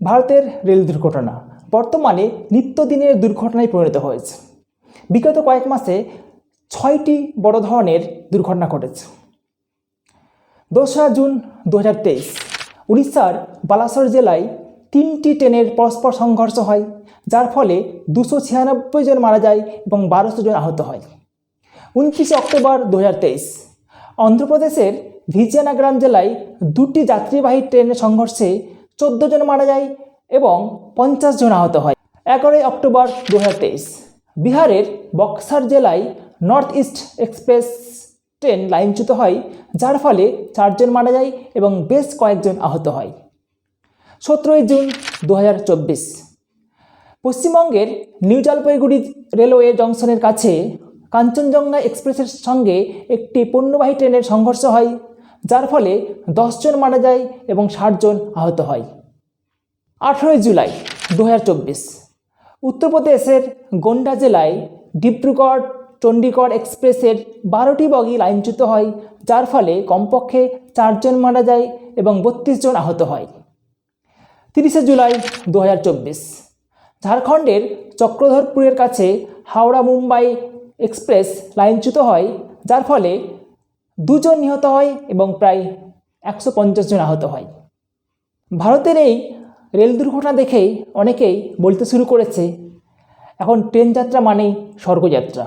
ভারতের রেল দুর্ঘটনা। বর্তমানে নিত্যদিনের দুর্ঘটনায় পরিণত হয়েছে। বিগত কয়েক মাসে ছয়টি বড় ধরনের দুর্ঘটনা ঘটেছে। দোসরা জুন দু হাজার তেইশ, উড়িষ্যার বালাসর জেলায় তিনটি ট্রেনের পরস্পর সংঘর্ষ হয়, যার ফলে দুশো ছিয়ানব্বই জন মারা যায় এবং বারোশো জন আহত হয়। উনত্রিশে অক্টোবর দু হাজার তেইশ, অন্ধ্রপ্রদেশের ভিজিয়ানাগ্রাম জেলায় দুটি যাত্রীবাহী ট্রেনের সংঘর্ষে চোদ্দ জন মারা যায় এবং পঞ্চাশ জন আহত হয়। এগারোই অক্টোবর দু হাজার তেইশ, বিহারের বক্সার জেলায় নর্থ ইস্ট এক্সপ্রেস ট্রেন লাইনচ্যুত হয়, যার ফলে চারজন মারা যায় এবং বেশ কয়েকজন আহত হয়। সতেরোই জুন দু হাজার চব্বিশ, পশ্চিমবঙ্গের নিউ জলপাইগুড়ি রেলওয়ে জংশনের কাছে কাঞ্চনজঙ্ঘা এক্সপ্রেসের সঙ্গে একটি পণ্যবাহী ট্রেনের সংঘর্ষ হয়। যার ফলে দশজন মারা যায় এবং ষাটজন আহত হয়। আঠেরোই জুলাই দু হাজার চব্বিশ, উত্তরপ্রদেশের গোন্ডা জেলায় ডিব্রুগড় চণ্ডীগড় এক্সপ্রেসের বারোটি বগি লাইনচ্যুত হয়, যার ফলে কমপক্ষে চারজন মারা যায় এবং বত্রিশ জন আহত হয়। তিরিশে জুলাই দু হাজার চব্বিশ, ঝাড়খণ্ডের চক্রধরপুরের কাছে হাওড়া মুম্বাই এক্সপ্রেস লাইনচ্যুত হয়, যার ফলে দুজন নিহত হয় এবং প্রায় একশো পঞ্চাশ জন আহত হয়। ভারতের এই রেল দুর্ঘটনা দেখেই অনেকেই বলতে শুরু করেছে, এখন ট্রেন যাত্রা মানেই স্বর্গযাত্রা।